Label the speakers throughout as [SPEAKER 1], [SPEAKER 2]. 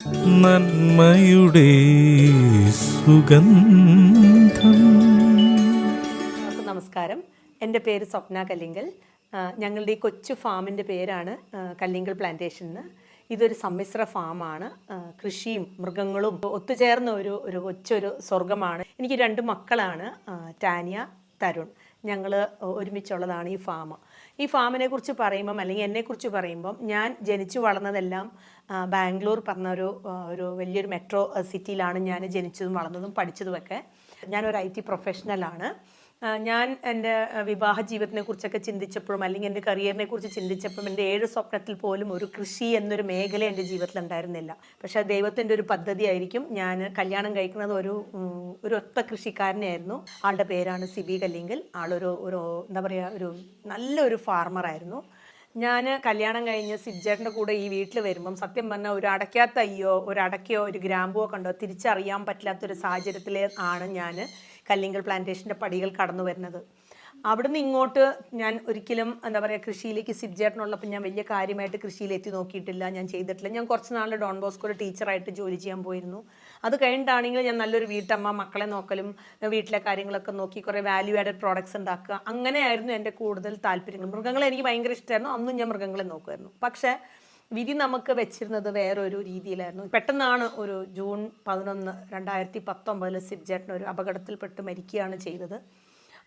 [SPEAKER 1] നന്മയുടെ സുഗന്ധം.
[SPEAKER 2] നമസ്കാരം. എന്റെ പേര് സ്വപ്ന കല്ലിങ്കൽ. ഞങ്ങളുടെ ഈ കൊച്ചു ഫാമിന്റെ പേരാണ് കല്ലിങ്കൽ പ്ലാന്റേഷൻ എന്ന് ഇതൊരു സമ്മിശ്ര ഫാമാണ്. കൃഷിയും മൃഗങ്ങളും ഒത്തുചേർന്ന ഒരു ഒരു കൊച്ചൊരു സ്വർഗമാണ് എനിക്ക് രണ്ട് മക്കളാണ് ടാനിയ തരുൺ. ഞങ്ങൾ ഒരുമിച്ചുള്ളതാണ് ഈ ഫാം ഈ ഫാമിനെ കുറിച്ച് പറയുമ്പം അല്ലെങ്കിൽ എന്നെ കുറിച്ച് പറയുമ്പം ഞാൻ ജനിച്ചു വളർന്നതെല്ലാം ബാംഗ്ലൂർ പറഞ്ഞ ഒരു ഒരു വലിയൊരു മെട്രോ സിറ്റിയിലാണ് ഞാൻ ജനിച്ചതും വളർന്നതും പഠിച്ചതുമൊക്കെ. ഞാനൊരു ഐ ടി പ്രൊഫഷണലാണ്. ഞാൻ എന്റെ വിവാഹ ജീവിതത്തിനെ കുറിച്ചൊക്കെ ചിന്തിച്ചപ്പോഴും അല്ലെങ്കിൽ എന്റെ കരിയറിനെ കുറിച്ച് ചിന്തിച്ചപ്പോഴും എന്റെ ഏഴ് സ്വപ്നത്തിൽ പോലും ഒരു കൃഷി എന്നൊരു മേഖല എന്റെ ജീവിതത്തിൽ ഉണ്ടായിരുന്നില്ല പക്ഷേ ദൈവത്തിന്റെ ഒരു പദ്ധതി ആയിരിക്കും ഞാൻ കല്യാണം കഴിക്കുന്നത് ഒരു ഒരു ഒത്ത കൃഷിക്കാരനായിരുന്നു ആളുടെ പേരാണ് സിബി കല്ലിങ്കൽ. ആളൊരു ഒരു എന്താ പറയുക ഒരു നല്ലൊരു ഫാർമറായിരുന്നു ഞാൻ കല്യാണം കഴിഞ്ഞ് സിബ്ജേട്ടന്റെ കൂടെ ഈ വീട്ടിൽ വരുമ്പം സത്യം പറഞ്ഞാൽ ഒരു അടയ്ക്കാത്ത അയ്യോ ഒരു അടയ്ക്കയോ ഒരു ഗ്രാമ്പോ കണ്ടോ തിരിച്ചറിയാൻ പറ്റാത്തൊരു സാഹചര്യത്തിൽ ആണ് ഞാൻ കല്ലിങ്കൽ പ്ലാന്റേഷന്റെ പടികൾ കടന്നു വരുന്നത്. അവിടുന്ന് ഇങ്ങോട്ട് ഞാൻ ഒരിക്കലും എന്താ പറയുക കൃഷിയിലേക്ക് സിബ്ജേട്ടനുള്ളപ്പോൾ ഞാൻ വലിയ കാര്യമായിട്ട് കൃഷിയിൽ എത്തി നോക്കിയിട്ടില്ല ഞാൻ ചെയ്തിട്ടില്ല. ഞാൻ കുറച്ച് നാൾ ഡോൺ ബോസ്കോയിൽ ടീച്ചറായിട്ട് ജോലി ചെയ്യാൻ പോയിരുന്നു. അത് കഴിഞ്ഞിട്ടാണെങ്കിൽ ഞാൻ നല്ലൊരു വീട്ടമ്മ മക്കളെ നോക്കലും വീട്ടിലെ കാര്യങ്ങളൊക്കെ നോക്കി കുറേ വാല്യൂ ആഡഡ് പ്രോഡക്ട്സ് ഉണ്ടാക്കുക. അങ്ങനെയായിരുന്നു എന്റെ കൂടുതൽ താല്പര്യങ്ങൾ. മൃഗങ്ങളെ എനിക്ക് ഭയങ്കര ഇഷ്ടമായിരുന്നു അന്നും ഞാൻ മൃഗങ്ങളെ നോക്കുമായിരുന്നു. പക്ഷേ വിധി നമുക്ക് വെച്ചിരുന്നത് വേറൊരു രീതിയിലായിരുന്നു. പെട്ടെന്നാണ് ഒരു ജൂൺ പതിനൊന്ന് രണ്ടായിരത്തി പത്തൊമ്പതിൽ സിബ്ജേട്ടൻ ഒരു അപകടത്തിൽപ്പെട്ട് മരിക്കുകയാണ് ചെയ്തത്.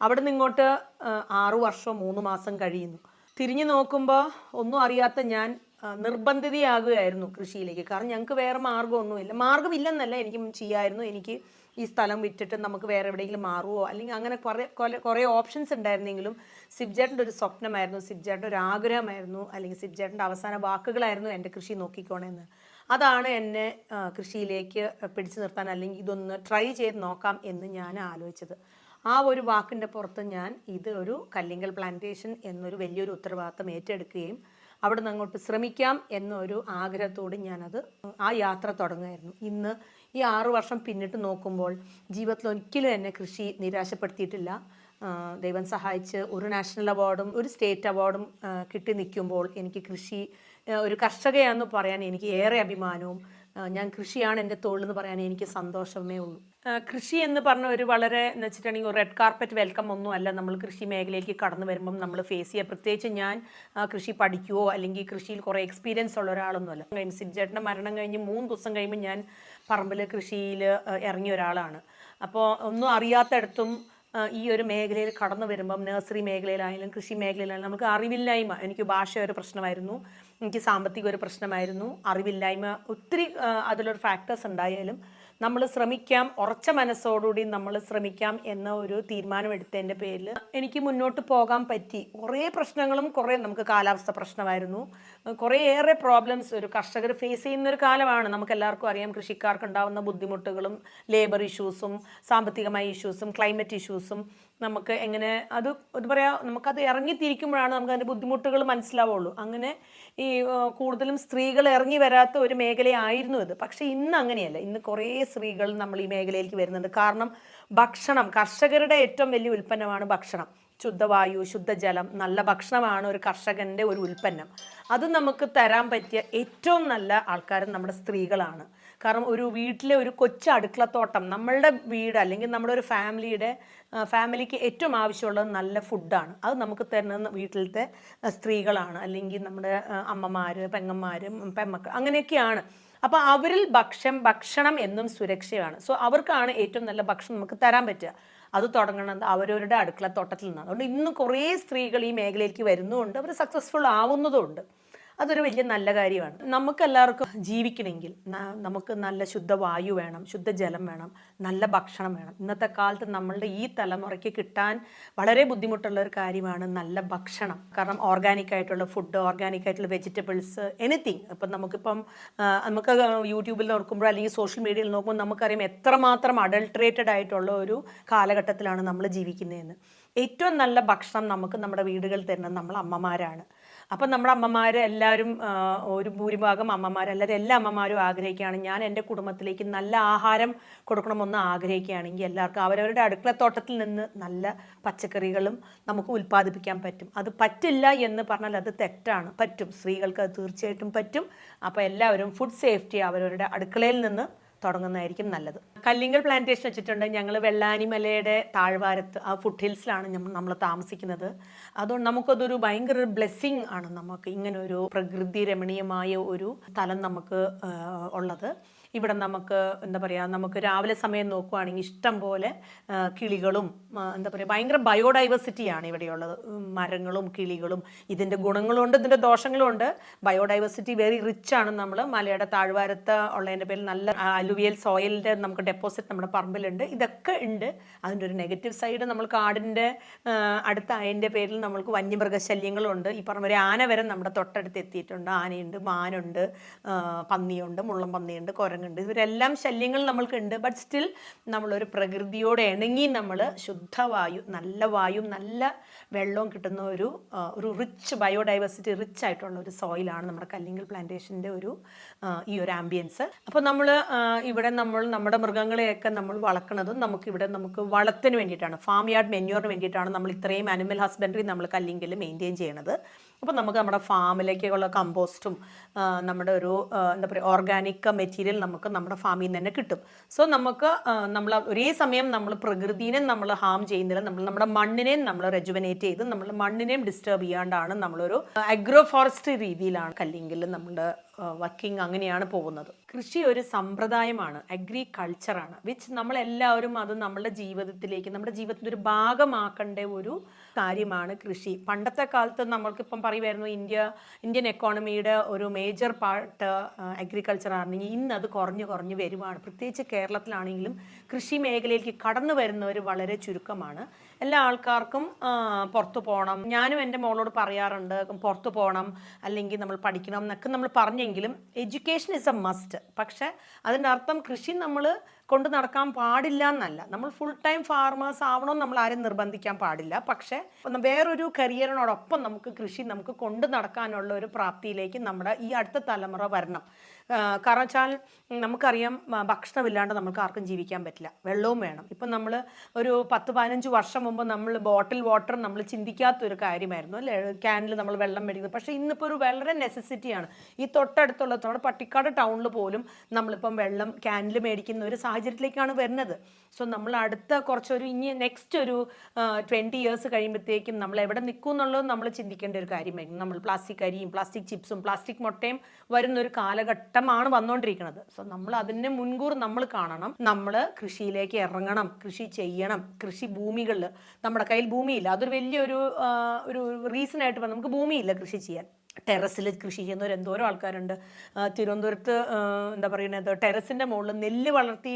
[SPEAKER 2] അവിടെ നിന്ന് ഇങ്ങോട്ട് ആറു വർഷം മൂന്ന് മാസം കഴിയുന്നു. തിരിഞ്ഞു നോക്കുമ്പോൾ ഒന്നും അറിയാത്ത ഞാൻ നിർബന്ധിതയാകുകയായിരുന്നു കൃഷിയിലേക്ക്. കാരണം ഞങ്ങൾക്ക് വേറെ മാർഗമൊന്നുമില്ല. മാർഗമില്ലെന്നല്ല എനിക്ക് ചെയ്യായിരുന്നു. എനിക്ക് ഈ സ്ഥലം വിറ്റിട്ട് നമുക്ക് വേറെ എവിടെയെങ്കിലും മാറുമോ അല്ലെങ്കിൽ അങ്ങനെ കുറേ കുറേ ഓപ്ഷൻസ് ഉണ്ടായിരുന്നെങ്കിലും സിബ്ജേട്ടന്റെ ഒരു സ്വപ്നമായിരുന്നു സിബ്ജേട്ടന്റെ ഒരു ആഗ്രഹമായിരുന്നു അല്ലെങ്കിൽ സിബ്ജേട്ടന്റെ അവസാന വാക്കുകളായിരുന്നു എന്റെ കൃഷി നോക്കിക്കോണേന്ന്. അതാണ് എന്നെ കൃഷിയിലേക്ക് പിടിച്ചു നിർത്താൻ അല്ലെങ്കിൽ ഇതൊന്ന് ട്രൈ ചെയ്ത് നോക്കാം എന്ന് ഞാൻ ആലോചിച്ചത്. ആ ഒരു വാക്കിന്റെ പുറത്ത് ഞാൻ ഇത് ഒരു കല്ലിങ്കൽ പ്ലാന്റേഷൻ എന്നൊരു വലിയൊരു ഉത്തരവാദിത്തം ഏറ്റെടുക്കുകയും അവിടെ നിന്ന് അങ്ങോട്ട് ശ്രമിക്കാം എന്നൊരു ആഗ്രഹത്തോട് ഞാനത് ആ യാത്ര തുടങ്ങുമായിരുന്നു ഇന്ന് ഈ ആറു വർഷം പിന്നിട്ട് നോക്കുമ്പോൾ ജീവിതത്തിൽ ഒരിക്കലും എന്നെ കൃഷി നിരാശപ്പെടുത്തിയിട്ടില്ല. ദൈവം സഹായിച്ച് ഒരു നാഷണൽ അവാർഡും ഒരു സ്റ്റേറ്റ് അവാർഡും കിട്ടി നിൽക്കുമ്പോൾ എനിക്ക് കൃഷി ഒരു കർഷകയാണെന്ന് പറയാൻ എനിക്ക് ഏറെ അഭിമാനവും ഞാൻ കൃഷിയാണ് എന്റെ തൊഴിലെന്ന് പറയാൻ എനിക്ക് സന്തോഷമേ ഉള്ളൂ. കൃഷി എന്ന് പറഞ്ഞ ഒരു വളരെ എന്ന് വെച്ചിട്ടുണ്ടെങ്കിൽ റെഡ് കാർപ്പറ്റ് വെൽക്കം ഒന്നും അല്ല. നമ്മൾ കൃഷി മേഖലയിലേക്ക് കടന്നു വരുമ്പം നമ്മൾ ഫേസ് ചെയ്യുക പ്രത്യേകിച്ച് ഞാൻ കൃഷി പഠിക്കുവോ അല്ലെങ്കിൽ കൃഷിയിൽ കുറേ എക്സ്പീരിയൻസ് ഉള്ള ഒരാളൊന്നുമല്ല. കഴിഞ്ഞ് സിബ്ജേട്ടന്റെ മരണം കഴിഞ്ഞ് മൂന്ന് ദിവസം കഴിയുമ്പോൾ ഞാൻ പറമ്പിൽ കൃഷിയിൽ ഇറങ്ങിയ ഒരാളാണ്. അപ്പോൾ ഒന്നും അറിയാത്തടത്തും ഈ ഒരു മേഖലയിൽ കടന്നു വരുമ്പം നഴ്സറി മേഖലയിലായാലും കൃഷി മേഖലയിലായാലും നമുക്ക് അറിവില്ലായ്മ എനിക്ക് ഭാഷ ഒരു പ്രശ്നമായിരുന്നു. എനിക്ക് സാമ്പത്തിക ഒരു പ്രശ്നമായിരുന്നു. അറിവില്ലായ്മ ഒത്തിരി അതിലൊരു ഫാക്ടേഴ്സ് ഉണ്ടായാലും നമ്മൾ ശ്രമിക്കാം ഉറച്ച മനസ്സോടുകൂടി നമ്മൾ ശ്രമിക്കാം എന്ന ഒരു തീരുമാനമെടുത്തതിന്റെ പേരിൽ എനിക്ക് മുന്നോട്ട് പോകാൻ പറ്റി. കുറേ പ്രശ്നങ്ങളും കുറേ നമുക്ക് കാലാവസ്ഥ പ്രശ്നമായിരുന്നു. ഏറെ പ്രോബ്ലംസ് ഒരു കർഷകർ ഫേസ് ചെയ്യുന്ന ഒരു കാലമാണ്. നമുക്ക് എല്ലാവർക്കും അറിയാം കൃഷിക്കാർക്ക് ഉണ്ടാകുന്ന ബുദ്ധിമുട്ടുകളും ലേബർ ഇഷ്യൂസും സാമ്പത്തികമായ ഇഷ്യൂസും ക്ലൈമറ്റ് ഇഷ്യൂസും നമുക്ക് എങ്ങനെ അത് എന്താ പറയുക നമുക്കത് ഇറങ്ങിത്തിരിക്കുമ്പോഴാണ് നമുക്ക് അതിന്റെ ബുദ്ധിമുട്ടുകൾ മനസ്സിലാവുള്ളൂ. അങ്ങനെ ഈ കൂടുതലും സ്ത്രീകൾ ഇറങ്ങി വരാത്ത ഒരു മേഖലയായിരുന്നു ഇത്. പക്ഷേ ഇന്ന് അങ്ങനെയല്ല. ഇന്ന് കുറേ സ്ത്രീകൾ നമ്മൾ ഈ മേഖലയിലേക്ക് വരുന്നുണ്ട്. കാരണം ഭക്ഷണം കർഷകരുടെ ഏറ്റവും വലിയ ഉൽപ്പന്നമാണ് ഭക്ഷണം. ശുദ്ധവായു ശുദ്ധജലം നല്ല ഭക്ഷണമാണ് ഒരു കർഷകന്റെ ഒരു ഉൽപ്പന്നം. അത് നമുക്ക് തരാൻ പറ്റിയ ഏറ്റവും നല്ല ആൾക്കാർ നമ്മുടെ സ്ത്രീകളാണ്. കാരണം ഒരു വീട്ടിലെ ഒരു കൊച്ചു അടുക്കളത്തോട്ടം നമ്മളുടെ വീട് അല്ലെങ്കിൽ നമ്മുടെ ഒരു ഫാമിലിയുടെ ഫാമിലിക്ക് ഏറ്റവും ആവശ്യമുള്ളത് നല്ല ഫുഡാണ്. അത് നമുക്ക് തരുന്നത് വീട്ടിലത്തെ സ്ത്രീകളാണ് അല്ലെങ്കിൽ നമ്മുടെ അമ്മമാർ പെങ്ങന്മാർ പെമ്മക്കൾ അങ്ങനെയൊക്കെയാണ്. അപ്പോൾ അവരിൽ ഭക്ഷ്യം ഭക്ഷണം എന്നും സുരക്ഷയാണ്. സോ അവർക്കാണ് ഏറ്റവും നല്ല ഭക്ഷണം നമുക്ക് തരാൻ പറ്റുക. അത് തുടങ്ങുന്നത് അവരവരുടെ അടുക്കളത്തോട്ടത്തിൽ നിന്നാണ്. അതുകൊണ്ട് ഇന്ന് കുറേ സ്ത്രീകൾ ഈ മേഖലയിലേക്ക് വരുന്നുമുണ്ട്. അവർ സക്സസ്ഫുൾ ആവുന്നതുമുണ്ട്. അതൊരു വലിയ നല്ല കാര്യമാണ്. നമുക്കെല്ലാവർക്കും ജീവിക്കണമെങ്കിൽ നമുക്ക് നല്ല ശുദ്ധവായു വേണം ശുദ്ധജലം വേണം നല്ല ഭക്ഷണം വേണം. ഇന്നത്തെ കാലത്ത് നമ്മളുടെ ഈ തലമുറയ്ക്ക് കിട്ടാൻ വളരെ ബുദ്ധിമുട്ടുള്ള ഒരു കാര്യമാണ് നല്ല ഭക്ഷണം. കാരണം ഓർഗാനിക് ആയിട്ടുള്ള ഫുഡ് ഓർഗാനിക് ആയിട്ടുള്ള വെജിറ്റബിൾസ് എനിത്തിങ് ഇപ്പം നമുക്കിപ്പം നമുക്ക് യൂട്യൂബിൽ നോക്കുമ്പോൾ അല്ലെങ്കിൽ സോഷ്യൽ മീഡിയയിൽ നോക്കുമ്പോൾ നമുക്കറിയാം എത്രമാത്രം അഡൾട്രേറ്റഡ് ആയിട്ടുള്ള ഒരു കാലഘട്ടത്തിലാണ് നമ്മൾ ജീവിക്കുന്നതെന്ന്. ഏറ്റവും നല്ല ഭക്ഷണം നമുക്ക് നമ്മുടെ വീടുകളിൽ തരുന്നത് നമ്മൾ അമ്മമാരാണ് അപ്പം നമ്മുടെ അമ്മമാർ എല്ലാവരും ഒരു ഭൂരിഭാഗം അമ്മമാർ അല്ലാതെ എല്ലാ അമ്മമാരും ആഗ്രഹിക്കുകയാണ്. ഞാൻ എന്റെ കുടുംബത്തിലേക്ക് നല്ല ആഹാരം കൊടുക്കണമെന്ന് ആഗ്രഹിക്കുകയാണെങ്കിൽ എല്ലാവർക്കും അവരവരുടെ അടുക്കളത്തോട്ടത്തിൽ നിന്ന് നല്ല പച്ചക്കറികളും നമുക്ക് ഉൽപ്പാദിപ്പിക്കാൻ പറ്റും. അത് പറ്റില്ല എന്ന് പറഞ്ഞാൽ അത് തെറ്റാണ്. പറ്റും. സ്ത്രീകൾക്ക് അത് തീർച്ചയായിട്ടും പറ്റും. അപ്പോൾ എല്ലാവരും ഫുഡ് സേഫ്റ്റി അവരവരുടെ അടുക്കളയിൽ നിന്ന് തുടങ്ങുന്നതായിരിക്കും നല്ലത്. കല്ലിങ്കൽ പ്ലാന്റേഷൻ വെച്ചിട്ടുണ്ട്. ഞങ്ങൾ വെള്ളാനിമലയുടെ താഴ്വാരത്ത് ആ ഫുഡ് ഹിൽസിലാണ് നമ്മൾ താമസിക്കുന്നത്. അതുകൊണ്ട് നമുക്കതൊരു ഭയങ്കര ബ്ലെസ്സിങ് ആണ് നമുക്ക് ഇങ്ങനൊരു പ്രകൃതി രമണീയമായ ഒരു സ്ഥലം നമുക്ക് ഉള്ളത്. ഇവിടെ നമുക്ക് എന്താ പറയുക നമുക്ക് രാവിലെ സമയം നോക്കുവാണെങ്കിൽ ഇഷ്ടം പോലെ കിളികളും എന്താ പറയുക ഭയങ്കര ബയോഡൈവേഴ്സിറ്റിയാണ് ഇവിടെയുള്ളത്. മരങ്ങളും കിളികളും ഇതിന്റെ ഗുണങ്ങളുണ്ട് ഇതിന്റെ ദോഷങ്ങളുമുണ്ട് ബയോഡൈവേഴ്സിറ്റി വെരി റിച്ച് ആണ് നമ്മൾ. മലയുടെ താഴ്വാരത്ത് ഉള്ളതിന്റെ പേരിൽ നല്ല അലുവിയൽ സോയിലിന്റെ നമുക്ക് ഡെപ്പോസിറ്റ് നമ്മുടെ പറമ്പിലുണ്ട്. ഇതൊക്കെ ഉണ്ട്. അതിന്റെ ഒരു നെഗറ്റീവ് സൈഡ് നമ്മൾ കാടിന്റെ ആ, അടുത്ത അതിന്റെ പേരിൽ നമ്മൾക്ക് വന്യമൃഗശല്യങ്ങളുണ്ട്. ഈ പറഞ്ഞ ഒരു ആന വരെ നമ്മുടെ തൊട്ടടുത്ത് എത്തിയിട്ടുണ്ട്. ആനയുണ്ട് മാനുണ്ട് പന്നിയുണ്ട് മുള്ളം പന്നിയുണ്ട് കുരങ്ങുണ്ട് ഇവരെല്ലാം ശല്യങ്ങൾ നമ്മൾക്കുണ്ട്. ബട്ട് സ്റ്റിൽ നമ്മളൊരു പ്രകൃതിയോട് ഇണങ്ങി നമ്മൾ ശുദ്ധവായു നല്ല വായും നല്ല വെള്ളവും കിട്ടുന്ന ഒരു ഒരു റിച്ച് ബയോഡൈവേഴ്സിറ്റി റിച്ച് ആയിട്ടുള്ള ഒരു സോയിലാണ് നമ്മുടെ കല്ലിങ്കൽ പ്ലാന്റേഷന്റെ ഒരു ഈ ഒരു ആംബിയൻസ് അപ്പോൾ നമ്മൾ ഇവിടെ നമ്മൾ നമ്മുടെ മൃഗങ്ങളെയൊക്കെ നമ്മൾ വളർക്കുന്നതും നമുക്കിവിടെ നമുക്ക് വളത്തിന് വേണ്ടിയിട്ടാണ്. ഫാം യാർഡ് മെന്യൂറിന് വേണ്ടിയിട്ടാണ് നമ്മൾ ഇത്രയും അനിമൽ ഹസ്ബൻഡറി നമ്മൾ കല്ലിങ്കൽ മെയിന്റെയിൻ ചെയ്യണത്. അപ്പോൾ നമുക്ക് നമ്മുടെ ഫാമിലേക്കുള്ള കമ്പോസ്റ്റും നമ്മുടെ ഒരു എന്താ പറയുക ഓർഗാനിക് മെറ്റീരിയൽ നമുക്ക് നമ്മുടെ ഫാമിൽ നിന്ന് തന്നെ കിട്ടും. സോ നമുക്ക് നമ്മൾ ഒരേ സമയം നമ്മൾ പ്രകൃതിനെ നമ്മൾ ഹാം ചെയ്യുന്നില്ല. നമ്മൾ നമ്മുടെ മണ്ണിനെയും നമ്മൾ റെജുവനേറ്റ് ചെയ്ത് നമ്മൾ മണ്ണിനെയും ഡിസ്റ്റർബ് ചെയ്യാണ്ടാണ് നമ്മളൊരു അഗ്രോ ഫോറസ്റ്റ് രീതിയിലാണ് അല്ലെങ്കിൽ നമ്മുടെ വർക്കിംഗ് അങ്ങനെയാണ് പോകുന്നത്. കൃഷി ഒരു സമ്പ്രദായമാണ് അഗ്രികൾച്ചറാണ് വിച്ച് നമ്മളെല്ലാവരും അത് നമ്മുടെ ജീവിതത്തിലേക്ക് നമ്മുടെ ജീവിതത്തിന്റെ ഒരു ഭാഗമാക്കേണ്ട ഒരു കാര്യമാണ് കൃഷി. പണ്ടത്തെ കാലത്ത് നമ്മൾക്കിപ്പം പറയുമായിരുന്നു ഇന്ത്യ ഇന്ത്യൻ എക്കോണമിയുടെ ഒരു മേജർ പാർട്ട് അഗ്രികൾച്ചർ ആണെങ്കിൽ ഇന്ന് അത് കുറഞ്ഞു കുറഞ്ഞു വരുവാണ്. പ്രത്യേകിച്ച് കേരളത്തിലാണെങ്കിലും കൃഷി മേഖലയിലേക്ക് കടന്നു വരുന്നവർ വളരെ ചുരുക്കമാണ്. എല്ലാ ആൾക്കാർക്കും പുറത്തു പോകണം ഞാനും എന്റെ മോളോട് പറയാറുണ്ട് പുറത്തു പോകണം അല്ലെങ്കിൽ നമ്മൾ പഠിക്കണം എന്നൊക്കെ നമ്മൾ പറഞ്ഞെങ്കിലും എഡ്യൂക്കേഷൻ ഇസ് എ മസ്റ്റ് പക്ഷേ അതിന്റെ അർത്ഥം കൃഷി നമ്മൾ കൊണ്ട് നടക്കാൻ പാടില്ല എന്നല്ല. നമ്മൾ ഫുൾ ടൈം ഫാർമേഴ്സ് ആവണമെന്ന് നമ്മൾ ആരും നിർബന്ധിക്കാൻ പാടില്ല. പക്ഷേ വേറൊരു കരിയറിനോടൊപ്പം നമുക്ക് കൃഷി നമുക്ക് കൊണ്ട് നടക്കാനുള്ള ഒരു പ്രാപ്തിയിലേക്ക് നമ്മുടെ ഈ അടുത്ത തലമുറ വരണം. കാരണം വെച്ചാൽ നമുക്കറിയാം ഭക്ഷണമില്ലാണ്ട് നമുക്ക് ആർക്കും ജീവിക്കാൻ പറ്റില്ല. വെള്ളവും വേണം. ഇപ്പം നമ്മൾ ഒരു പത്ത് പതിനഞ്ച് വർഷം മുമ്പ് നമ്മൾ ബോട്ടിൽ വാട്ടർ നമ്മൾ ചിന്തിക്കാത്തൊരു കാര്യമായിരുന്നു അല്ലേ? ക്യാനിൽ നമ്മൾ വെള്ളം മേടിക്കുന്നത് പക്ഷേ ഇന്നിപ്പോൾ ഒരു വളരെ നെസസിറ്റിയാണ്. ഈ തൊട്ടടുത്തുള്ള നമ്മുടെ പട്ടിക്കാട് ടൗണിൽ പോലും നമ്മളിപ്പം വെള്ളം ക്യാനിൽ മേടിക്കുന്ന ഒരു സാഹചര്യത്തിലേക്കാണ് വരുന്നത്. സോ നമ്മൾ അടുത്ത കുറച്ചൊരു ഇനി നെക്സ്റ്റ് ഒരു ട്വന്റി ഇയേഴ്സ് കഴിയുമ്പോഴത്തേക്കും നമ്മൾ എവിടെ നിൽക്കും എന്നുള്ളത് നമ്മൾ ചിന്തിക്കേണ്ട ഒരു കാര്യമായിരിക്കും. നമ്മൾ പ്ലാസ്റ്റിക് അരിയും പ്ലാസ്റ്റിക് ചിപ്സും പ്ലാസ്റ്റിക് മുട്ടയും വരുന്ന ഒരു കാലഘട്ടമാണ് വന്നുകൊണ്ടിരിക്കുന്നത് സോ നമ്മൾ അതിനെ മുൻകൂർ നമ്മൾ കാണണം. നമ്മൾ കൃഷിയിലേക്ക് ഇറങ്ങണം. കൃഷി ചെയ്യണം. കൃഷി ഭൂമികളിൽ നമ്മുടെ കയ്യിൽ ഭൂമിയില്ല. അതൊരു വലിയൊരു ഒരു റീസൺ ആയിട്ട് നമുക്ക് ഭൂമിയില്ല കൃഷി ചെയ്യാൻ. ടെറസിൽ കൃഷി ചെയ്യുന്നവർ എന്തോരം ആൾക്കാരുണ്ട്. തിരുവനന്തപുരത്ത് എന്താ പറയുന്നത് ടെറസിന്റെ മുകളിൽ നെല്ല് വളർത്തി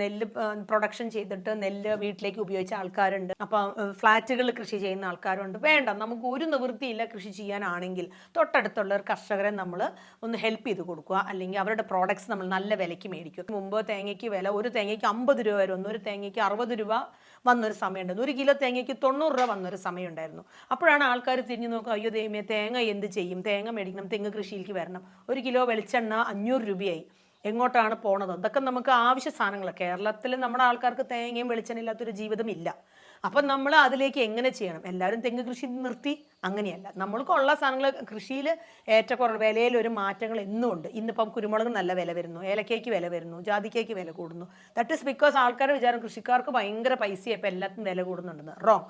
[SPEAKER 2] നെല്ല് പ്രൊഡക്ഷൻ ചെയ്തിട്ട് നെല്ല് വീട്ടിലേക്ക് ഉപയോഗിച്ച ആൾക്കാരുണ്ട്. അപ്പം ഫ്ലാറ്റുകളിൽ കൃഷി ചെയ്യുന്ന ആൾക്കാരുണ്ട്. വേണ്ട നമുക്ക് ഒരു നിവൃത്തിയില്ല കൃഷി ചെയ്യാനാണെങ്കിൽ. തൊട്ടടുത്തുള്ള കർഷകരെ നമ്മൾ ഒന്ന് ഹെൽപ്പ് ചെയ്ത് കൊടുക്കുക. അല്ലെങ്കിൽ അവരുടെ പ്രോഡക്ട്സ് നമ്മൾ നല്ല വിലയ്ക്ക് മേടിക്കുക മുമ്പ് തേങ്ങയ്ക്ക് വില ഒരു തേങ്ങയ്ക്ക് അമ്പത് രൂപ വരെ വന്നു ഒരു തേങ്ങയ്ക്ക് അറുപത് രൂപ വന്നൊരു സമയമുണ്ടായിരുന്നു. ഒരു കിലോ തേങ്ങയ്ക്ക് തൊണ്ണൂറ് രൂപ വന്നൊരു സമയമുണ്ടായിരുന്നു. അപ്പോഴാണ് ആൾക്കാർ തിരിഞ്ഞു നോക്കുക അയ്യോ ദൈവമേ തേങ്ങ എന്ത് ചെയ്യും? തേങ്ങ മേടിക്കണം തെങ്ങ് കൃഷിയിലേക്ക് വരണം. ഒരു കിലോ വെളിച്ചെണ്ണ അഞ്ഞൂറ് രൂപയായി. എങ്ങോട്ടാണ് പോണത്? അതൊക്കെ നമുക്ക് ആവശ്യ സാധനങ്ങൾ കേരളത്തിൽ നമ്മുടെ ആൾക്കാർക്ക് തേങ്ങയും വെളിച്ചെണ്ണ ഇല്ലാത്തൊരു ജീവിതമില്ല അപ്പം നമ്മൾ അതിലേക്ക് എങ്ങനെ ചെയ്യണം? എല്ലാവരും തെങ്ങ് കൃഷി നിർത്തി. അങ്ങനെയല്ല. നമ്മൾക്കുള്ള സാധനങ്ങൾ കൃഷിയിൽ ഏറ്റക്കുറവ് വിലയിൽ ഒരു മാറ്റങ്ങൾ എന്നും ഉണ്ട്. ഇന്നിപ്പം കുരുമുളക് നല്ല വില വരുന്നു ഏലക്കയ്ക്ക് വില വരുന്നു ജാതിക്കയ്ക്ക് വില കൂടുന്നു. ദാറ്റ് ഇസ് ബിക്കോസ് ആൾക്കാരുടെ വിചാരം കൃഷിക്കാർക്ക് ഭയങ്കര പൈസയാണ് ഇപ്പം എല്ലാത്തിനും വില കൂടുന്നുണ്ടെന്ന്. റോങ്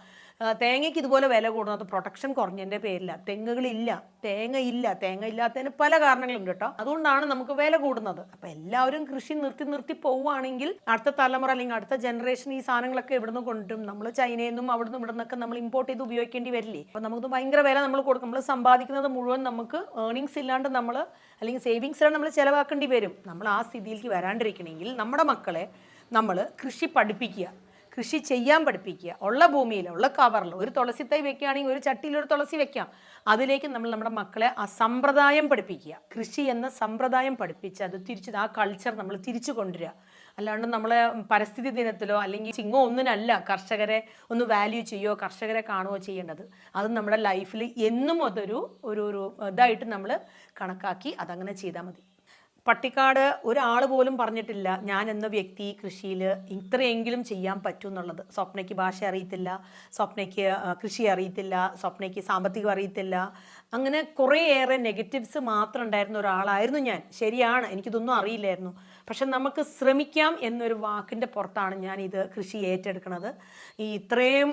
[SPEAKER 2] തേങ്ങയ്ക്ക് ഇതുപോലെ വില കൂടുന്നത് പ്രൊട്ടക്ഷൻ കുറഞ്ഞതിന്റെ പേരില്ല തെങ്ങുകളില്ല. തേങ്ങ ഇല്ല. തേങ്ങ ഇല്ലാത്തതിന് പല കാരണങ്ങളുണ്ട് കേട്ടോ. അതുകൊണ്ടാണ് നമുക്ക് വില കൂടുന്നത്. അപ്പം എല്ലാവരും കൃഷി നിർത്തി നിർത്തി പോവുകയാണെങ്കിൽ അടുത്ത തലമുറ അല്ലെങ്കിൽ അടുത്ത ജനറേഷൻ ഈ സാധനങ്ങളൊക്കെ ഇവിടുന്ന് കൊണ്ടും നമ്മൾ ചൈനയിൽ നിന്നും അവിടുന്ന് ഇവിടെ നിന്നൊക്കെ നമ്മൾ ഇമ്പോർട്ട് ചെയ്ത് ഉപയോഗിക്കേണ്ടി വരില്ലേ? അപ്പം നമുക്ക് ഭയങ്കര വില നമ്മൾ കൊടുക്കും. നമ്മൾ സമ്പാദിക്കുന്നത് മുഴുവൻ നമുക്ക് ഏർണിങ്സ് ഇല്ലാണ്ട് നമ്മൾ അല്ലെങ്കിൽ സേവിങ്സ് ഇല്ലാണ്ട് നമ്മൾ ചിലവാക്കേണ്ടി വരും. നമ്മൾ ആ സ്ഥിതിയിലേക്ക് വരാണ്ടിരിക്കണമെങ്കിൽ നമ്മുടെ മക്കളെ നമ്മൾ കൃഷി പഠിപ്പിക്കുക. കൃഷി ചെയ്യാൻ പഠിപ്പിക്കുക. ഉള്ള ഭൂമിയിൽ ഉള്ള കവറിൽ ഒരു തുളസി തൈ വെക്കുകയാണെങ്കിൽ ഒരു ചട്ടിയിൽ ഒരു തുളസി വെക്കാം. അതിലേക്ക് നമ്മൾ നമ്മുടെ മക്കളെ ആ സമ്പ്രദായം പഠിപ്പിക്കുക. കൃഷി എന്ന സമ്പ്രദായം പഠിപ്പിച്ച് അത് തിരിച്ച് ആ കൾച്ചർ നമ്മൾ തിരിച്ചു കൊണ്ടുവരിക. അല്ലാണ്ട് നമ്മളെ പരിസ്ഥിതി ദിനത്തിലോ അല്ലെങ്കിൽ ചിങ്ങോ ഒന്നിനല്ല കർഷകരെ ഒന്ന് വാല്യൂ ചെയ്യുകയോ കർഷകരെ കാണുകയോ ചെയ്യേണ്ടത്. അത് നമ്മുടെ ലൈഫിൽ എന്നും അതൊരു ഒരു ഒരു ഇതായിട്ട് നമ്മൾ കണക്കാക്കി അതങ്ങനെ ചെയ്താൽ മതി. പട്ടിക്കാട് ഒരാൾ പോലും പറഞ്ഞിട്ടില്ല ഞാൻ എന്ന വ്യക്തി കൃഷിയിൽ ഇത്രയെങ്കിലും ചെയ്യാൻ പറ്റും എന്നുള്ളത്. സ്വപ്നയ്ക്ക് ഭാഷ അറിയത്തില്ല സ്വപ്നയ്ക്ക് കൃഷി അറിയത്തില്ല സ്വപ്നയ്ക്ക് സാമ്പത്തികം അറിയത്തില്ല. അങ്ങനെ കുറേയേറെ നെഗറ്റീവ്സ് മാത്രം ഉണ്ടായിരുന്ന ഒരാളായിരുന്നു ഞാൻ. ശരിയാണ് എനിക്കിതൊന്നും അറിയില്ലായിരുന്നു. പക്ഷെ നമുക്ക് ശ്രമിക്കാം എന്നൊരു വാക്കിന്റെ പുറത്താണ് ഞാൻ ഇത് കൃഷി ഏറ്റെടുക്കുന്നത് ഈ ഇത്രയും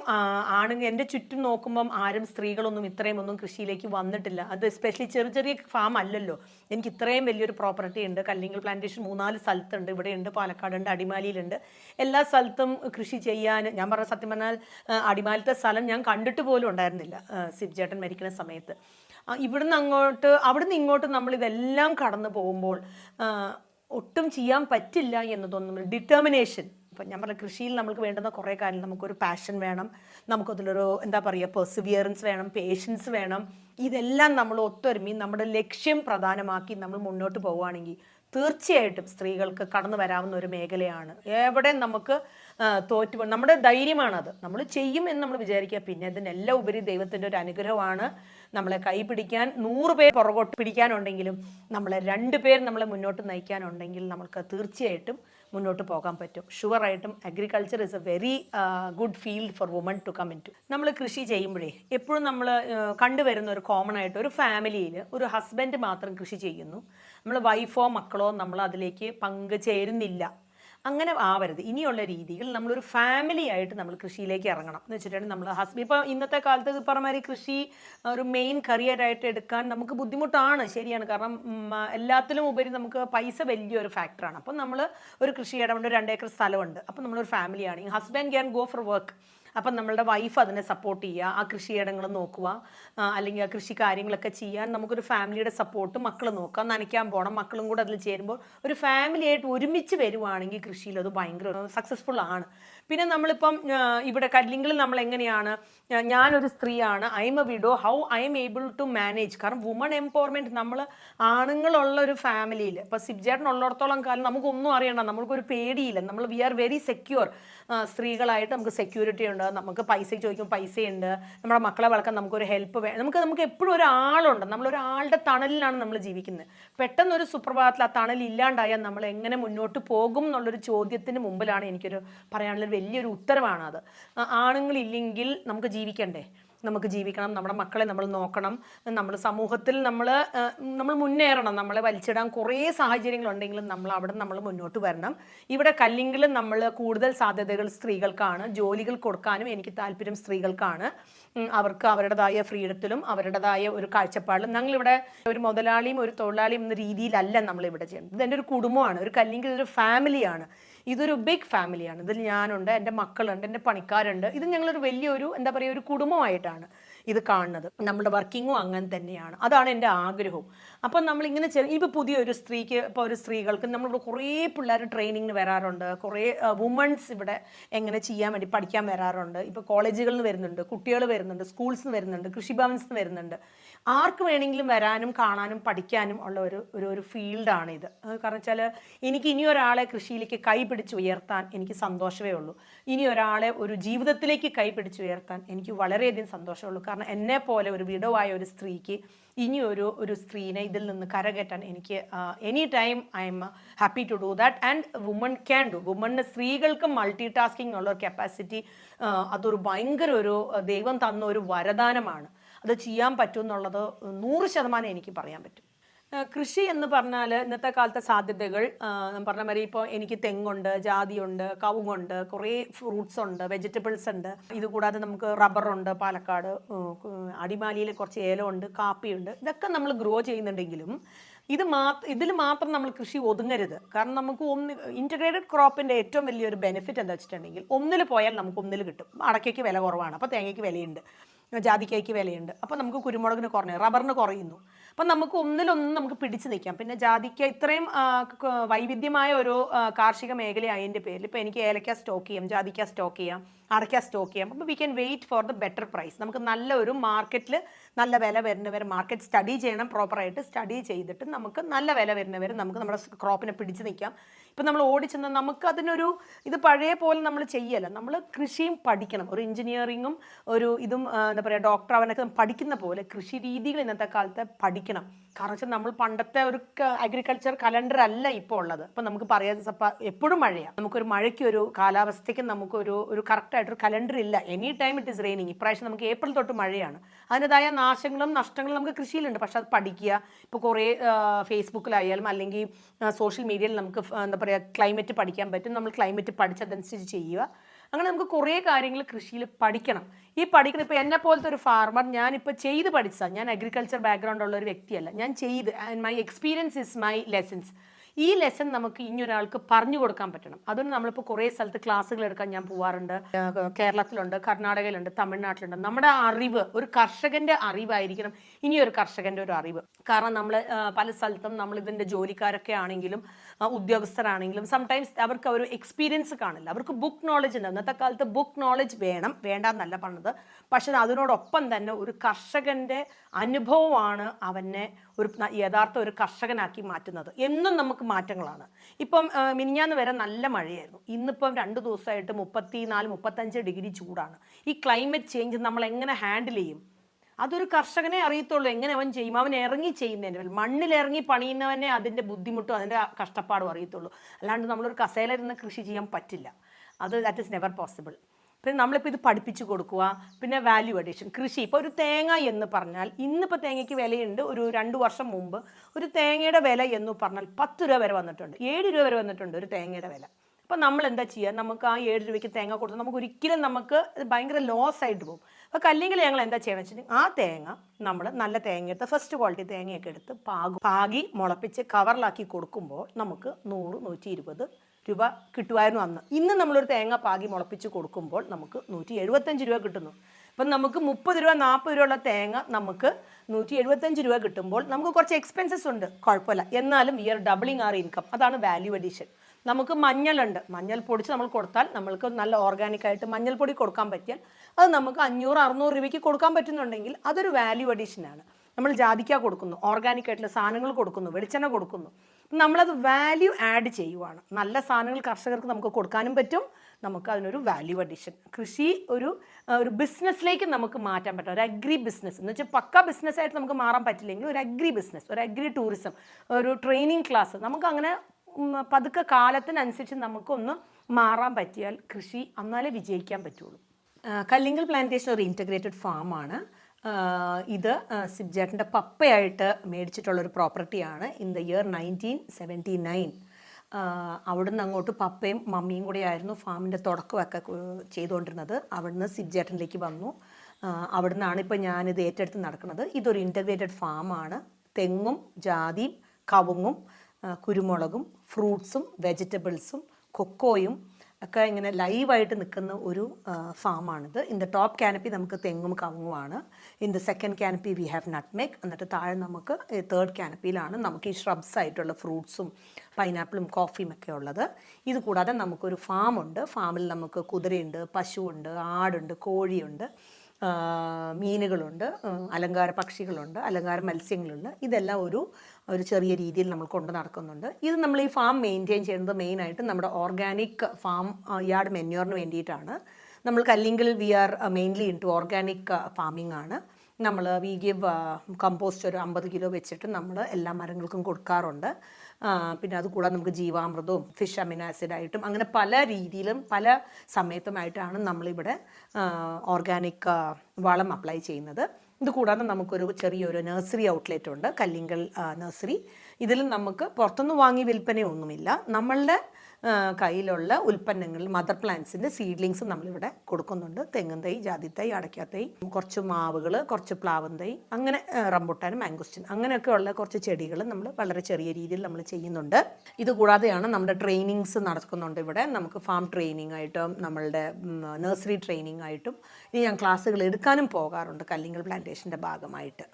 [SPEAKER 2] ആണുങ്ങൾ എന്റെ ചുറ്റും നോക്കുമ്പം ആരും സ്ത്രീകളൊന്നും ഇത്രയും ഒന്നും കൃഷിയിലേക്ക് വന്നിട്ടില്ല. അത് എസ്പെഷ്യലി ചെറിയ ചെറിയ ഫാം അല്ലല്ലോ. എനിക്ക് ഇത്രയും വലിയൊരു പ്രോപ്പർട്ടി ഉണ്ട്. കല്ലിങ്ങൽ പ്ലാന്റേഷൻ മൂന്നാൽ സ്ഥലത്തുണ്ട്. ഇവിടെയുണ്ട് പാലക്കാടുണ്ട് അടിമാലിയിലുണ്ട്. എല്ലാ സ്ഥലത്തും കൃഷി ചെയ്യാൻ ഞാൻ പറഞ്ഞ സത്യം പറഞ്ഞാൽ അടിമാലത്തെ സ്ഥലം ഞാൻ കണ്ടിട്ട് പോലും ഉണ്ടായിരുന്നില്ല സിബ് ചേട്ടൻ മരിക്കുന്ന സമയത്ത്. ഇവിടുന്ന് അങ്ങോട്ട് അവിടുന്ന് ഇങ്ങോട്ട് നമ്മൾ ഇതെല്ലാം കടന്നു പോകുമ്പോൾ ഒട്ടും ചെയ്യാൻ പറ്റില്ല എന്ന് തോന്നുന്നു ഡിറ്റർമിനേഷൻ ഇപ്പം ഞാൻ പറഞ്ഞ കൃഷിയിൽ നമുക്ക് വേണ്ടുന്ന കുറേ കാര്യം നമുക്കൊരു പാഷൻ വേണം. നമുക്കതിലൊരു എന്താ പറയുക പെർസിവിയറൻസ് വേണം പേഷ്യൻസ് വേണം. ഇതെല്ലാം നമ്മൾ ഒത്തൊരുമി നമ്മുടെ ലക്ഷ്യം പ്രധാനമാക്കി നമ്മൾ മുന്നോട്ട് പോവുകയാണെങ്കിൽ തീർച്ചയായിട്ടും സ്ത്രീകൾക്ക് കടന്നു വരാവുന്ന ഒരു മേഖലയാണ്. എവിടെ നമുക്ക് തോറ്റു നമ്മുടെ ധൈര്യമാണത്. നമ്മൾ ചെയ്യും എന്ന് നമ്മൾ വിചാരിക്കുക. പിന്നെ ഇതിനെല്ലാം ഉപരി ദൈവത്തിന്റെ ഒരു അനുഗ്രഹമാണ്. നമ്മളെ കൈപിടിക്കാൻ നൂറ് പേർ പുറകോട്ട് പിടിക്കാനുണ്ടെങ്കിലും നമ്മളെ രണ്ട് പേർ നമ്മളെ മുന്നോട്ട് നയിക്കാനുണ്ടെങ്കിൽ നമുക്ക് തീർച്ചയായിട്ടും മുന്നോട്ട് പോകാൻ പറ്റും. ഷുവറായിട്ടും agriculture is a very good field for woman to come in to നമ്മൾ കൃഷി ചെയ്യുമ്പോഴേ എപ്പോഴും നമ്മൾ കണ്ടുവരുന്ന ഒരു കോമൺ ആയിട്ട് ഒരു ഫാമിലിയിൽ ഒരു ഹസ്ബൻഡ് മാത്രം കൃഷി ചെയ്യുന്നു. നമ്മൾ വൈഫോ മക്കളോ നമ്മൾ അതിലേക്ക് പങ്കുചേരുന്നില്ല. അങ്ങനെ ആവരുത്. ഇനിയുള്ള രീതികൾ നമ്മളൊരു ഫാമിലി ആയിട്ട് നമ്മൾ കൃഷിയിലേക്ക് ഇറങ്ങണം. എന്ന് വെച്ചിട്ടുണ്ടെങ്കിൽ നമ്മൾ ഹസ്ബൻഡ് ഇപ്പോൾ ഇന്നത്തെ കാലത്ത് ഈ പറഞ്ഞ കൃഷി ഒരു മെയിൻ കരിയറായിട്ട് എടുക്കാൻ നമുക്ക് ബുദ്ധിമുട്ടാണ് ശരിയാണ്. കാരണം എല്ലാത്തിലും ഉപരി നമുക്ക് പൈസ വലിയൊരു ഫാക്ടറാണ് അപ്പം നമ്മൾ ഒരു കൃഷി ഇടമുണ്ട് രണ്ട് ഏക്കർ സ്ഥലമുണ്ട്. അപ്പം നമ്മളൊരു ഫാമിലിയാണ് husband can go for work അപ്പം നമ്മളുടെ വൈഫ് അതിനെ സപ്പോർട്ട് ചെയ്യുക ആ കൃഷിയിടങ്ങൾ നോക്കുക അല്ലെങ്കിൽ ആ കൃഷി കാര്യങ്ങളൊക്കെ ചെയ്യാൻ നമുക്കൊരു ഫാമിലിയുടെ സപ്പോർട്ട് മക്കൾ നോക്കാം നനയ്ക്കാൻ പോകണം മക്കളും കൂടെ അതിൽ ചേരുമ്പോൾ ഒരു ഫാമിലിയായിട്ട് ഒരുമിച്ച് വരുവാണെങ്കിൽ കൃഷിയിൽ അത് ഭയങ്കര സക്സസ്ഫുൾ ആണ്. പിന്നെ നമ്മളിപ്പം ഇവിടെ കല്ലിങ്കിൽ നമ്മൾ എങ്ങനെയാണ് ഞാനൊരു സ്ത്രീയാണ്. I am a widow how I am able to manage കാരണം വുമൺ എംപവർമെന്റ് നമ്മൾ ആണുങ്ങളുള്ള ഒരു ഫാമിലിയിൽ ഇപ്പോൾ സിബ്ജേട്ടൻ ഉള്ളിടത്തോളം കാലം നമുക്കൊന്നും അറിയണ്ട. നമുക്കൊരു പേടിയില്ല. നമ്മൾ വി ആർ വെരി സെക്യൂർ സ്ത്രീകളായിട്ട് നമുക്ക് സെക്യൂരിറ്റി ഉണ്ട്. നമുക്ക് പൈസ ചോദിക്കുമ്പോൾ പൈസയുണ്ട്. നമ്മുടെ മക്കളെ വളർക്കാൻ നമുക്കൊരു ഹെൽപ്പ് വേണം നമുക്ക് നമുക്ക് എപ്പോഴും ഒരാളുണ്ട്. നമ്മളൊരാളുടെ തണലിലാണ് നമ്മൾ ജീവിക്കുന്നത്. പെട്ടെന്ന് ഒരു സുപ്രഭാതത്തിൽ ആ തണൽ ഇല്ലാണ്ടായാൽ നമ്മൾ എങ്ങനെ മുന്നോട്ട് പോകും എന്നുള്ളൊരു ചോദ്യത്തിന് മുമ്പിലാണ് എനിക്കൊരു പറയാനുള്ളൊരു വലിയൊരു ഉത്തരവാണ് അത് ആ, ആണുങ്ങളില്ലെങ്കിൽ നമുക്ക് ജീവിക്കണ്ടേ? നമുക്ക് ജീവിക്കണം നമ്മുടെ മക്കളെ നമ്മൾ നോക്കണം നമ്മൾ സമൂഹത്തിൽ നമ്മൾ നമ്മൾ മുന്നേറണം നമ്മളെ വലിച്ചിടാൻ കുറേ സാഹചര്യങ്ങളുണ്ടെങ്കിലും നമ്മൾ അവിടെ നമ്മൾ മുന്നോട്ട് വരണം. ഇവിടെ കല്ലിങ്കിലും നമ്മൾ കൂടുതൽ സാധ്യതകൾ സ്ത്രീകൾക്കാണ് ജോലികൾ കൊടുക്കാനും എനിക്ക് താല്പര്യം സ്ത്രീകൾക്കാണ്. അവർക്ക് അവരുടേതായ ഫ്രീഡത്തിലും അവരുടേതായ ഒരു കാഴ്ചപ്പാടിലും. ഞങ്ങളിവിടെ ഒരു മുതലാളിയും ഒരു തൊഴിലാളിയും എന്ന രീതിയിലല്ല നമ്മളിവിടെ ചെയ്യുന്നത്. ഇതെന്റെ ഒരു കുടുംബമാണ് ഒരു കല്ലിങ്കിൽ ഒരു ഫാമിലിയാണ്. ഇതൊരു ബിഗ് ഫാമിലിയാണ്. ഇതിൽ ഞാനുണ്ട് എന്റെ മക്കളുണ്ട് എന്റെ പണിക്കാരുണ്ട്. ഇത് ഞങ്ങളൊരു വലിയൊരു എന്താ പറയുക ഒരു കുടുംബമായിട്ടാണ്. ഇത് കാണുന്നത്. നമ്മുടെ വർക്കിങ്ങും അങ്ങനെ തന്നെയാണ്. അതാണ് എന്റെ ആഗ്രഹവും. അപ്പം നമ്മളിങ്ങനെ ചെറിയ ഇപ്പോൾ പുതിയൊരു സ്ത്രീക്ക് ഇപ്പോൾ ഒരു സ്ത്രീകൾക്ക് നമ്മളിവിടെ കുറേ പിള്ളേർ ട്രെയിനിങ്ങിന് വരാറുണ്ട്. കുറേ വുമൺസ് ഇവിടെ എങ്ങനെ ചെയ്യാൻ വേണ്ടി പഠിക്കാൻ വരാറുണ്ട്. ഇപ്പോൾ കോളേജുകളിൽ നിന്ന് വരുന്നുണ്ട് കുട്ടികൾ വരുന്നുണ്ട് സ്കൂൾസ് നിന്ന് വരുന്നുണ്ട് കൃഷിഭവൻസ് നിന്ന് വരുന്നുണ്ട്. ആർക്ക് വേണമെങ്കിലും വരാനും കാണാനും പഠിക്കാനും ഉള്ള ഒരു ഒരു ഒരു ഫീൽഡാണ് ഇത്. കാരണം വെച്ചാൽ എനിക്ക് ഇനി ഒരാളെ കൃഷിയിലേക്ക് കൈ പിടിച്ച് ഉയർത്താൻ എനിക്ക് സന്തോഷമേ ഉള്ളൂ. ഇനി ഒരാളെ ഒരു ജീവിതത്തിലേക്ക് കൈ പിടിച്ച് ഉയർത്താൻ എനിക്ക് വളരെയധികം സന്തോഷമുള്ളൂ കാരണം എന്നെ പോലെ ഒരു വിടവായ ഒരു സ്ത്രീക്ക് ഇനി ഒരു ഒരു സ്ത്രീനെ ഇതിൽ നിന്ന് കരകയറ്റാൻ എനിക്ക് any time I am happy to do that and woman can do വുമണിന് സ്ത്രീകൾക്ക് മൾട്ടി ടാസ്കിംഗ് ഉള്ള ഒരു കപ്പാസിറ്റി അതൊരു ഭയങ്കര ഒരു ദൈവം തന്ന ഒരു വരദാനമാണ്. അത് ചെയ്യാൻ പറ്റും എന്നുള്ളത് നൂറ് ശതമാനം എനിക്ക് പറയാൻ പറ്റും. കൃഷി എന്ന് പറഞ്ഞാൽ ഇന്നത്തെ കാലത്തെ സാധ്യതകൾ പറഞ്ഞ മാതിരി ഇപ്പോൾ എനിക്ക് തെങ്ങുണ്ട് ജാതിയുണ്ട് കവുങ്ങുണ്ട് കുറേ ഫ്രൂട്ട്സ് ഉണ്ട് വെജിറ്റബിൾസ് ഉണ്ട്. ഇത് കൂടാതെ നമുക്ക് റബ്ബറുണ്ട് പാലക്കാട് അടിമാലിയിൽ കുറച്ച് ഏലമുണ്ട് കാപ്പിയുണ്ട്. ഇതൊക്കെ നമ്മൾ ഗ്രോ ചെയ്യുന്നുണ്ടെങ്കിലും ഇത് മാത്ര ഇതിൽ മാത്രം നമ്മൾ കൃഷി ഒതുങ്ങരുത്. കാരണം നമുക്ക് ഒന്ന് ഇന്റഗ്രേറ്റഡ് ക്രോപ്പിന്റെ ഏറ്റവും വലിയൊരു ബെനിഫിറ്റ് എന്താ വെച്ചിട്ടുണ്ടെങ്കിൽ ഒന്നിൽ പോയാൽ നമുക്ക് ഒന്നിൽ കിട്ടും. അടയ്ക്കയ്ക്ക് വില കുറവാണ്. അപ്പോൾ തേങ്ങയ്ക്ക് വിലയുണ്ട് ജാതിക്കയ്ക്ക് വിലയുണ്ട്. അപ്പോൾ നമുക്ക് കുരുമുളകിന് കുറഞ്ഞു റബ്ബറിന് കുറയുന്നു. അപ്പം നമുക്ക് ഒന്നിലൊന്നും നമുക്ക് പിടിച്ചു നിൽക്കാം പിന്നെ ജാതിക്ക ഇത്രയും വൈവിധ്യമായ ഒരു കാർഷിക മേഖലയായതിന്റെ പേരിൽ. ഇപ്പോൾ എനിക്ക് ഏലക്ക സ്റ്റോക്ക് ചെയ്യാം ജാതിക്ക സ്റ്റോക്ക് ചെയ്യാം. അടയ്ക്ക സ്റ്റോക്ക് ചെയ്യാം. അപ്പോൾ we can wait for the better price നമുക്ക് നല്ല ഒരു മാർക്കറ്റിൽ നല്ല വില വരുന്നവർ മാർക്കറ്റ് സ്റ്റഡി ചെയ്യണം പ്രോപ്പറായിട്ട് സ്റ്റഡി ചെയ്തിട്ട് നമുക്ക് നല്ല വില വരുന്നവർ നമുക്ക് നമ്മുടെ ക്രോപ്പിനെ പിടിച്ച് നിൽക്കാം ഇപ്പം നമ്മൾ ഓടിച്ചെന്ന് നമുക്ക് അതിനൊരു ഇത് പഴയ പോലെ നമ്മൾ ചെയ്യല്ല. നമ്മൾ കൃഷിയും പഠിക്കണം. ഒരു എഞ്ചിനീയറിങ്ങും ഒരു ഇതും എന്താ പറയുക ഡോക്ടർ അവനൊക്കെ പഠിക്കുന്ന പോലെ കൃഷി രീതികൾ ഇന്നത്തെ കാലത്ത് പഠിക്കണം. കാരണം വെച്ചാൽ നമ്മൾ പണ്ടത്തെ ഒരു അഗ്രികൾച്ചർ കലണ്ടർ അല്ല ഇപ്പോൾ ഉള്ളത്. അപ്പം നമുക്ക് പറയാൻ എപ്പോഴും മഴയാണ് നമുക്കൊരു മഴയ്ക്ക് ഒരു കാലാവസ്ഥയ്ക്ക് നമുക്കൊരു ഒരു കറക്റ്റായിട്ടൊരു കലണ്ടർ ഇല്ല. Any time it is raining ഇപ്രാവശ്യം നമുക്ക് ഏപ്രിൽ തൊട്ട് മഴയാണ്. അതിന്റെതായ നാശങ്ങളും നഷ്ടങ്ങളും നമുക്ക് കൃഷിയിലുണ്ട്. പക്ഷെ അത് പഠിക്കുക. ഇപ്പോൾ കുറേ ഫേസ്ബുക്കിലായാലും അല്ലെങ്കിൽ സോഷ്യൽ മീഡിയയിൽ നമുക്ക് എന്താ പറയുക ക്ലൈമറ്റ് പഠിക്കാൻ പറ്റും. നമ്മൾ ക്ലൈമറ്റ് പഠിച്ചതനുസരിച്ച് ചെയ്യുക. അങ്ങനെ നമുക്ക് കുറേ കാര്യങ്ങൾ കൃഷിയിൽ പഠിക്കണം. ഈ പഠിക്കണം ഇപ്പോൾ എന്നെ പോലത്തെ ഒരു ഫാർമർ ഞാനിപ്പോൾ ചെയ്ത് പഠിച്ചതാണ് ഞാൻ അഗ്രികൾച്ചർ ബാക്ക്ഗ്രൗണ്ട് ഉള്ള ഒരു വ്യക്തിയല്ല. ഞാൻ ചെയ്ത് and my experience is my lessons ഈ ലെസൺ നമുക്ക് ഇനി ഒരാൾക്ക് പറഞ്ഞു കൊടുക്കാൻ പറ്റണം. അതുകൊണ്ട് നമ്മളിപ്പോൾ കുറേ സ്ഥലത്ത് ക്ലാസ്സുകൾ എടുക്കാൻ ഞാൻ പോവാറുണ്ട്. കേരളത്തിലുണ്ട് കർണാടകയിലുണ്ട് തമിഴ്നാട്ടിലുണ്ട്. നമ്മുടെ അറിവ് ഒരു കർഷകന്റെ അറിവായിരിക്കണം. ഇനി ഒരു കർഷകന്റെ ഒരു അറിവ്. കാരണം നമ്മൾ പല സ്ഥലത്തും നമ്മൾ ഇതിന്റെ ജോലിക്കാരൊക്കെ ആണെങ്കിലും ഉദ്യോഗസ്ഥരാണെങ്കിലും സംടൈംസ് അവർക്ക് ഒരു എക്സ്പീരിയൻസ് കാണില്ല. അവർക്ക് ബുക്ക് നോളജ് ഉണ്ട്. ഇന്നത്തെ കാലത്ത് ബുക്ക് നോളജ് വേണം. വേണ്ട വേണ്ടെന്നല്ല പറഞ്ഞത്. പക്ഷെ അതിനോടൊപ്പം തന്നെ ഒരു കർഷകന്റെ അനുഭവമാണ് അവനെ ഒരു യഥാർത്ഥ ഒരു കർഷകനാക്കി മാറ്റുന്നത്. എന്നും നമുക്ക് മാറ്റങ്ങളാണ്. ഇപ്പം മിനിഞ്ഞാന്ന് വരെ നല്ല മഴയായിരുന്നു. ഇന്നിപ്പം രണ്ട് ദിവസമായിട്ട് മുപ്പത്തി നാല് മുപ്പത്തഞ്ച് ഡിഗ്രി ചൂടാണ്. ഈ ക്ലൈമറ്റ് ചേഞ്ച് നമ്മൾ എങ്ങനെ ഹാൻഡിൽ ചെയ്യും? അതൊരു കർഷകനെ അറിയത്തുള്ളൂ. എങ്ങനെ അവൻ ചെയ്യും? അവൻ ഇറങ്ങി ചെയ്യുന്നതിന്റെ മണ്ണിലിറങ്ങി പണിയുന്നവനെ അതിന്റെ ബുദ്ധിമുട്ടും അതിന്റെ കഷ്ടപ്പാടും അറിയത്തുള്ളൂ. അല്ലാണ്ട് നമ്മളൊരു കസേലയിരുന്ന് കൃഷി ചെയ്യാൻ പറ്റില്ല. അത് ദാറ്റ് ഇസ് നെവർ പോസിബിൾ പിന്നെ നമ്മളിപ്പോൾ ഇത് പഠിപ്പിച്ചു കൊടുക്കുക പിന്നെ വാല്യൂ അഡീഷൻ കൃഷി. ഇപ്പോൾ ഒരു തേങ്ങ എന്ന് പറഞ്ഞാൽ ഇന്നിപ്പോൾ തേങ്ങയ്ക്ക് വിലയുണ്ട് ഒരു രണ്ട് വർഷം മുമ്പ് ഒരു തേങ്ങയുടെ വില എന്ന് പറഞ്ഞാൽ പത്ത് രൂപ വരെ വന്നിട്ടുണ്ട്. ഏഴ് രൂപ വരെ വന്നിട്ടുണ്ട് ഒരു തേങ്ങയുടെ വില. അപ്പം നമ്മൾ എന്താ ചെയ്യുക? നമുക്ക് ആ ഏഴ് രൂപയ്ക്ക് തേങ്ങ കൊടുത്താൽ നമുക്ക് ഒരിക്കലും നമുക്ക് ഭയങ്കര ലോസ് ആയിട്ട് പോകും. അപ്പോൾ അല്ലെങ്കിൽ ഞങ്ങൾ എന്താ ചെയ്യണമെന്ന് വെച്ചിട്ടുണ്ടെങ്കിൽ ആ തേങ്ങ നമ്മൾ നല്ല തേങ്ങ എടുത്ത് ഫസ്റ്റ് ക്വാളിറ്റി തേങ്ങയൊക്കെ എടുത്ത് പാകും പാകി മുളപ്പിച്ച് കവറിലാക്കി കൊടുക്കുമ്പോൾ നമുക്ക് നൂറ് നൂറ്റി ഇരുപത് രൂപ കിട്ടുമായിരുന്നു അന്ന്. ഇന്ന് നമ്മളൊരു തേങ്ങ പാകി മുളപ്പിച്ച് കൊടുക്കുമ്പോൾ നമുക്ക് നൂറ്റി എഴുപത്തഞ്ച് രൂപ കിട്ടുന്നു. അപ്പം നമുക്ക് മുപ്പത് രൂപ നാൽപ്പത് രൂപ ഉള്ള തേങ്ങ നമുക്ക് നൂറ്റി എഴുപത്തഞ്ച് രൂപ കിട്ടുമ്പോൾ നമുക്ക് കുറച്ച് എക്സ്പെൻസസ് ഉണ്ട്. കുഴപ്പമില്ല. എന്നാലും we are doubling are income അതാണ് വാല്യൂ അഡീഷൻ നമുക്ക് മഞ്ഞളുണ്ട്. മഞ്ഞൾ പൊടിച്ച് നമ്മൾ കൊടുത്താൽ നമ്മൾക്ക് നല്ല ഓർഗാനിക് ആയിട്ട് മഞ്ഞൾപ്പൊടി കൊടുക്കാൻ പറ്റിയാൽ അത് നമുക്ക് അഞ്ഞൂറ് അറുന്നൂറ് രൂപയ്ക്ക് കൊടുക്കാൻ പറ്റുന്നുണ്ടെങ്കിൽ അതൊരു വാല്യൂ അഡീഷനാണ് നമ്മൾ ജാതിക്ക കൊടുക്കുന്നു ഓർഗാനിക് ആയിട്ടുള്ള സാധനങ്ങൾ കൊടുക്കുന്നു വെളിച്ചെണ്ണ കൊടുക്കുന്നു. നമ്മളത് വാല്യൂ ആഡ് ചെയ്യുവാണ്. നല്ല സാധനങ്ങൾ കർഷകർക്ക് നമുക്ക് കൊടുക്കാനും പറ്റും. നമുക്ക് അതിനൊരു വാല്യൂ അഡീഷൻ കൃഷി ഒരു ഒരു ബിസിനസ്സിലേക്ക് നമുക്ക് മാറ്റാൻ പറ്റും. ഒരു അഗ്രി ബിസിനസ് എന്ന് വെച്ചാൽ പക്ക ബിസിനസ്സായിട്ട് നമുക്ക് മാറാൻ പറ്റില്ലെങ്കിൽ ഒരു അഗ്രി ബിസിനസ് ഒരു അഗ്രി ടൂറിസം ഒരു ട്രെയിനിങ് ക്ലാസ് നമുക്ക് അങ്ങനെ പതുക്കെ കാലത്തിനനുസരിച്ച് നമുക്കൊന്ന് മാറാൻ പറ്റിയാൽ കൃഷി എന്നാലേ വിജയിക്കാൻ പറ്റുള്ളൂ. കല്ലിങ്കൽ പ്ലാന്റേഷൻ ഒരു ഇന്റഗ്രേറ്റഡ് ഫാമാണ് ഇത് സിബ്ജാറ്റിന്റെ പപ്പയായിട്ട് മേടിച്ചിട്ടുള്ള ഒരു പ്രോപ്പർട്ടിയാണ് in the year nineteen seventy nine അവിടുന്ന് അങ്ങോട്ട് പപ്പയും മമ്മിയും കൂടെ ആയിരുന്നു ഫാമിന്റെ തുടക്കമൊക്കെ ചെയ്തുകൊണ്ടിരുന്നത്. അവിടുന്ന് സിബ്ജാറ്റിലേക്ക് വന്നു. അവിടുന്നാണ് ഇപ്പോൾ ഞാനിത് ഏറ്റെടുത്ത് നടക്കുന്നത്. ഇതൊരു ഇന്റഗ്രേറ്റഡ് ഫാമാണ് തെങ്ങും ജാതിയും കവുങ്ങും കുരുമുളകും ഫ്രൂട്ട്സും വെജിറ്റബിൾസും കൊക്കോയും ഒക്കെ ഇങ്ങനെ ലൈവായിട്ട് നിൽക്കുന്ന ഒരു ഫാമാണിത്. ഇൻ ദ ടോപ്പ് ക്യാനപ്പി നമുക്ക് തെങ്ങും കവുങ്ങുമാണ് in the second canopy we have nutmeg എന്നിട്ട് താഴെ നമുക്ക് തേർഡ് ക്യാനപ്പിയിലാണ് നമുക്ക് ഈ ഷ്രബ്സ് ആയിട്ടുള്ള ഫ്രൂട്ട്സും പൈനാപ്പിളും കോഫിയും ഒക്കെ ഉള്ളത്. ഇത് കൂടാതെ നമുക്കൊരു ഫാമുണ്ട് ഫാമിൽ നമുക്ക് കുതിരയുണ്ട് പശുവുണ്ട് ആടുണ്ട് കോഴിയുണ്ട്. മീനുകളുണ്ട് അലങ്കാര പക്ഷികളുണ്ട് അലങ്കാര മത്സ്യങ്ങളുണ്ട്. ഇതെല്ലാം ഒരു ഒരു ചെറിയ രീതിയിൽ നമ്മൾ കൊണ്ട് നടക്കുന്നുണ്ട്. ഇത് നമ്മൾ ഈ ഫാം മെയിന്റെയിൻ ചെയ്യുന്നത് മെയിനായിട്ട് നമ്മുടെ ഓർഗാനിക് ഫാം യാർഡ് മെന്യൂറിന് വേണ്ടിയിട്ടാണ്. നമ്മൾ Kallingil we are mainly into organic farming ആണ്. നമ്മൾ വി ഗിവ് കമ്പോസ്റ്റ് ഒരു അമ്പത് കിലോ വെച്ചിട്ട് നമ്മൾ എല്ലാ മരങ്ങൾക്കും കൊടുക്കാറുണ്ട്. പിന്നെ അതുകൂടാതെ നമുക്ക് ജീവാമൃതവും ഫിഷ് അമിനോ ആസിഡായിട്ടും അങ്ങനെ പല രീതിയിലും പല സമയത്തുമായിട്ടാണ് നമ്മളിവിടെ ഓർഗാനിക് വളം അപ്ലൈ ചെയ്യുന്നത്. ഇത് കൂടാതെ നമുക്കൊരു ചെറിയൊരു നഴ്സറി ഔട്ട്ലെറ്റ് ഉണ്ട് കല്ലിങ്കൽ നഴ്സറി ഇതിൽ നമുക്ക് പുറത്തുനിന്ന് വാങ്ങി വിൽപ്പനയൊന്നുമില്ല. നമ്മളുടെ കയ്യിലുള്ള ഉൽപ്പന്നങ്ങൾ മദർ പ്ലാന്റ്സിന്റെ സീഡ്ലിങ്സ് നമ്മളിവിടെ കൊടുക്കുന്നുണ്ട്. തെങ്ങും തൈ ജാതിത്തൈ അടയ്ക്കാത്തൈ കുറച്ച് മാവുകൾ കുറച്ച് പ്ലാവൻ തൈ അങ്ങനെ റംബുട്ടാൻ മാംഗോസ്റ്റിൻ അങ്ങനെയൊക്കെയുള്ള കുറച്ച് ചെടികൾ നമ്മൾ വളരെ ചെറിയ രീതിയിൽ നമ്മൾ ചെയ്യുന്നുണ്ട്. ഇതുകൂടാതെയാണ് നമ്മുടെ ട്രെയിനിങ്സ് നടക്കുന്നുണ്ട് ഇവിടെ. നമുക്ക് ഫാം ട്രെയിനിങ് ആയിട്ടും നമ്മളുടെ നഴ്സറി ട്രെയിനിങ് ആയിട്ടും ഇനി ഞാൻ ക്ലാസ്സുകൾ എടുക്കാനും പോകാറുണ്ട് കല്ലിങ്ങൽ പ്ലാന്റേഷന്റെ ഭാഗമായിട്ട്.